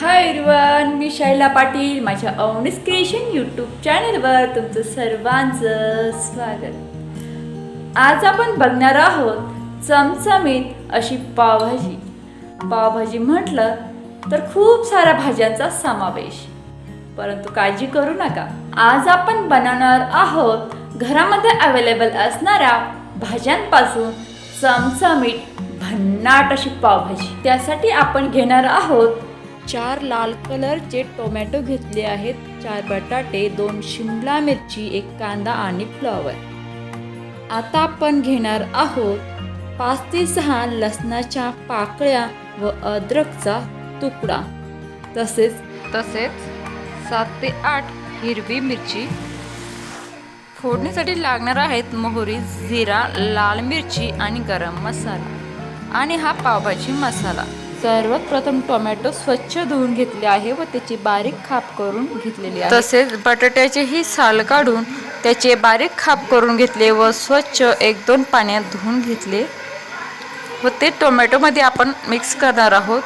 हाय everyone मी शैला पाटील माझ्या अवनीस creation YouTube चॅनलवर तुमचं सर्वांचं स्वागत. आज आपण बघणार आहोत चमचमीत अशी पावभाजी. पावभाजी म्हटलं तर खूप साऱ्या भाज्यांचा समावेश. परंतु काळजी करू नका. आज आपण बनवणार आहोत घरामध्ये अवेलेबल असणाऱ्या भाज्यांपासून चमचमीत भन्नाट अशी पावभाजी. त्यासाठी आपण घेणार आहोत चार लाल कलरचे टोमॅटो घेतले आहेत. चार बटाटे दोन शिमला मिरची एक कांदा आणि फ्लॉवर. आता आपण घेणार आहोत पाच ते सहा लसणाच्या पाकळ्या व अद्रकचा तुकडा. तसेच तसेच सात ते आठ हिरवी मिरची. फोडणीसाठी लागणार आहेत मोहरी जिरा लाल मिरची आणि गरम मसाला. आणि हा पावभाजी मसाला. सर्वात प्रथम टोमॅटो स्वच्छ धुवून घेतले आहे व त्याची बारीक खाप करून घेतलेली आहे. तसेच बटाट्याचे ही साल काढून त्याचे बारीक खाप करून घेतले व स्वच्छ एक दोन पाण्यात धुवून घेतले. व ते टोमॅटोमध्ये आपण मिक्स करणार आहोत.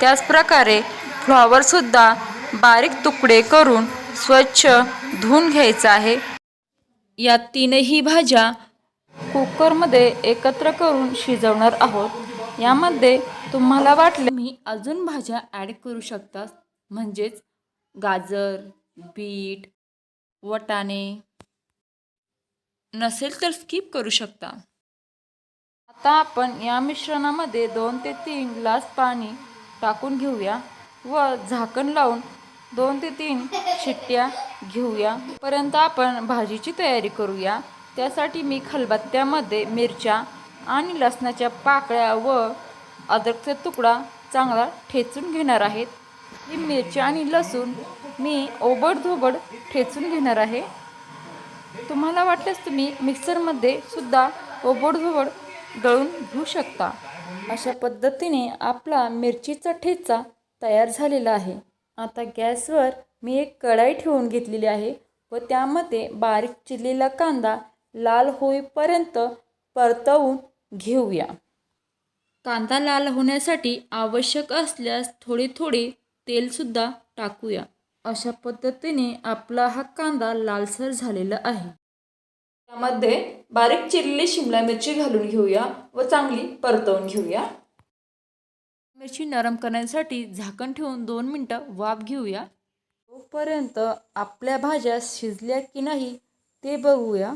त्याचप्रकारे फ्लॉवरसुद्धा बारीक तुकडे करून स्वच्छ धुवून घ्यायचं आहे. या तीनही भाज्या कुकरमध्ये एकत्र करून शिजवणार आहोत. यामध्ये तुम्हाला वाटलं मी अजून भाज्या ॲड करू शकता म्हणजेच गाजर बीट वटाणे. नसेल तर स्किप करू शकता. आता आपण या मिश्रणामध्ये दोन ते तीन ग्लास पाणी टाकून घेऊया व झाकण लावून दोन ते तीन शिट्ट्या घेऊया. पर्यंत आपण भाजीची तयारी करूया. त्यासाठी मी खलबत्त्यामध्ये मिरच्या आणि लसणाच्या पाकळ्या व अद्रकचा तुकडा चांगला ठेचून घेणार आहेत. ही मिरची आणि लसूण मी ओबडधोबड ठेचून घेणार आहे. तुम्हाला वाटल्यास तुम्ही मिक्सरमध्ये सुद्धा ओबडधोबड गळून घेऊ शकता. अशा पद्धतीने आपला मिरचीचा ठेचा तयार झालेला आहे. आता गॅसवर मी एक कढाई ठेवून घेतलेली आहे व त्यामध्ये बारीक चिरलेला कांदा लाल होईपर्यंत परतवून घेऊया. कांदा लाल होण्यासाठी आवश्यक असल्यास थोडे थोडे तेलसुद्धा टाकूया. अशा पद्धतीने आपला हा कांदा लालसर झालेला आहे. त्यामध्ये बारीक चिरलेली शिमला मिरची घालून घेऊया व चांगली परतवून घेऊया. मिरची नरम करण्यासाठी झाकण ठेवून दोन मिनटं वाफ घेऊया. तोपर्यंत आपल्या भाज्या शिजल्या की नाही ते बघूया.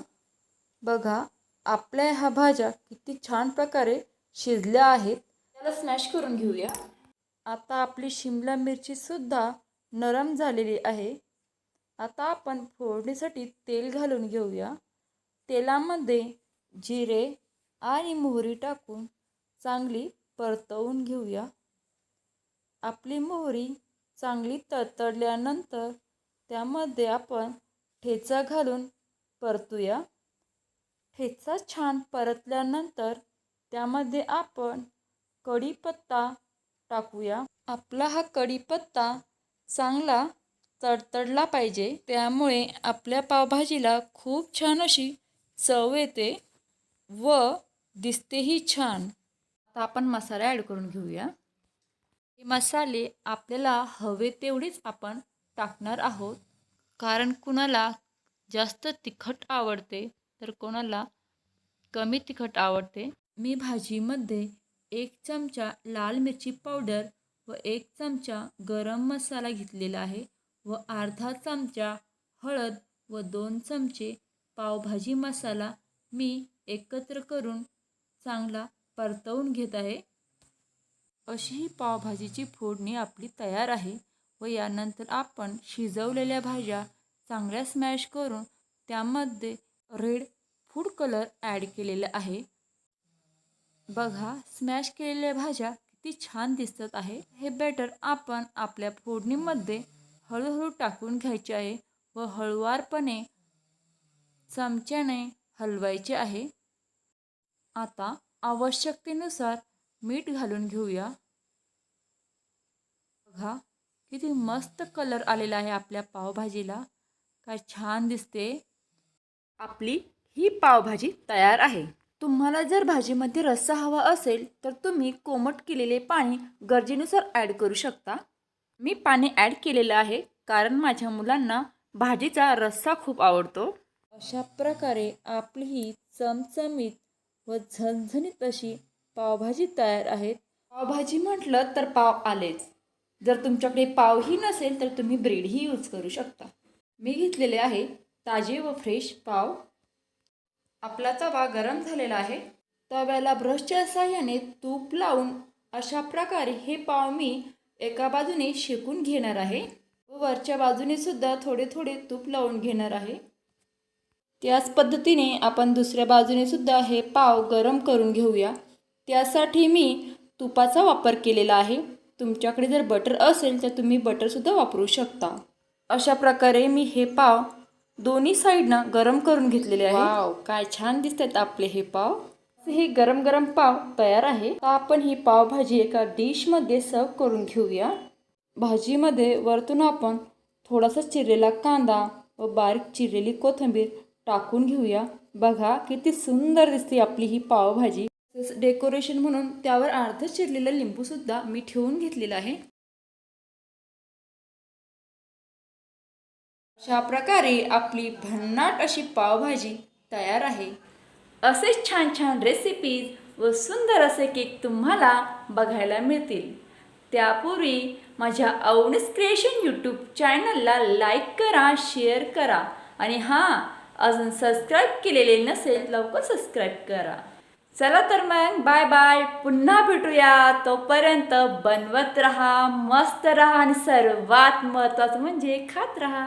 बघा आपल्या ह्या भाज्या किती छान प्रकारे शिजल्या आहेत. त्याला स्मॅश करून घेऊया. आता आपली शिमला मिरचीसुद्धा नरम झालेली आहे. आता आपण फोडणीसाठी तेल घालून घेऊया. तेलामध्ये जिरे आणि मोहरी टाकून चांगली परतवून घेऊया. आपली मोहरी चांगली तडतडल्यानंतर त्यामध्ये आपण ठेचा घालून परतूया. ठेचा छान परतल्यानंतर त्यामध्ये आपण कढीपत्ता टाकूया. आपला हा कढीपत्ता चांगला तडतडला पाहिजे. त्यामुळे आपल्या पावभाजीला खूप छान अशी चव येते व दिसतेही छान. आता आपण मसाला ॲड करून घेऊया. हे मसाले आपल्याला हवे तेवढेच आपण टाकणार आहोत. कारण कुणाला जास्त तिखट आवडते तर कोणाला कमी तिखट आवडते. मी भाजीमध्ये एक चमचा लाल मिरची पावडर व एक चमचा गरम मसाला घेतलेला आहे व अर्धा चमचा हळद व दोन चमचे पावभाजी मसाला मी एकत्र करून चांगला परतवून घेत आहे. अशी ही पावभाजीची फोडणी आपली तयार आहे व यानंतर आपण शिजवलेल्या भाज्या चांगल्या स्मॅश करून त्यामध्ये रेड फूड कलर ॲड केलेला आहे. बघा स्मॅश केलेल्या भाज्या किती छान दिसत आहे. हे बॅटर आपण आपल्या फोडणीमध्ये हळूहळू टाकून घ्यायचे आहे व हळुवारपणे चमच्याने हलवायचे आहे. आता आवश्यकतेनुसार मीठ घालून घेऊया. बघा किती मस्त कलर आलेला आहे आपल्या पावभाजीला. काय छान दिसते. आपली ही पावभाजी तयार आहे. तुम्हाला जर भाजीमध्ये रस्सा हवा असेल तर तुम्ही कोमट केलेले पाणी गरजेनुसार ॲड करू शकता. मी पाणी ॲड केलेलं आहे कारण माझ्या मुलांना भाजीचा रस्सा खूप आवडतो. अशा प्रकारे आपली ही चमचमीत व झणझणीत अशी पावभाजी तयार आहे पावभाजी म्हटलं तर पाव आलेच. जर तुमच्याकडे पावही नसेल तर तुम्ही ब्रेडही यूज करू शकता. मी घेतलेले आहे ताजे व फ्रेश पाव. आपला तवा गरम झालेला आहे. तव्याला ब्रशच्या साह्याने तूप लावून अशा प्रकारे हे पाव मी एका बाजूने शेकून घेणार आहे. व वरच्या बाजूने सुद्धा थोडे थोडे तूप लावून घेणार आहे. त्याच पद्धतीने आपण दुसऱ्या बाजूने सुद्धा हे पाव गरम करून घेऊया. त्यासाठी मी तुपाचा वापर केलेला आहे. तुमच्याकडे जर बटर असेल तर तुम्ही बटरसुद्धा वापरू शकता. अशा प्रकारे मी हे पाव दोन्ही साईडनं गरम करून घेतलेले आहे. वाव काय छान दिसतात आपले हे पाव. हे गरम गरम पाव तयार आहे. आपण ही पावभाजी एका डिशमध्ये सर्व करून घेऊया. भाजीमध्ये वरतून आपण थोडासा चिरलेला कांदा व बारीक चिरलेली कोथिंबीर टाकून घेऊया. बघा किती सुंदर दिसते आपली ही पावभाजी डेकोरेशन म्हणून त्यावर अर्ध चिरलेलं लिंबू सुद्धा मी ठेवून घेतलेलं आहे. अशा प्रकारे आपली भन्नाट अशी पावभाजी तयार आहे. असेच छान छान रेसिपीज व सुंदर असे केक तुम्हाला बघायला मिळतील. त्यापूर्वी माझ्या अवनीस क्रिएशन यूट्यूब चॅनलला लाईक करा शेअर करा आणि हां अजून सबस्क्राईब केलेले नसेल लवकर सबस्क्राईब करा. चला तर मग बाय बाय पुन्हा भेटूया. तोपर्यंत बनवत रहा मस्त रहा आणि सर्वात महत्त्वाचं म्हणजे खात रहा.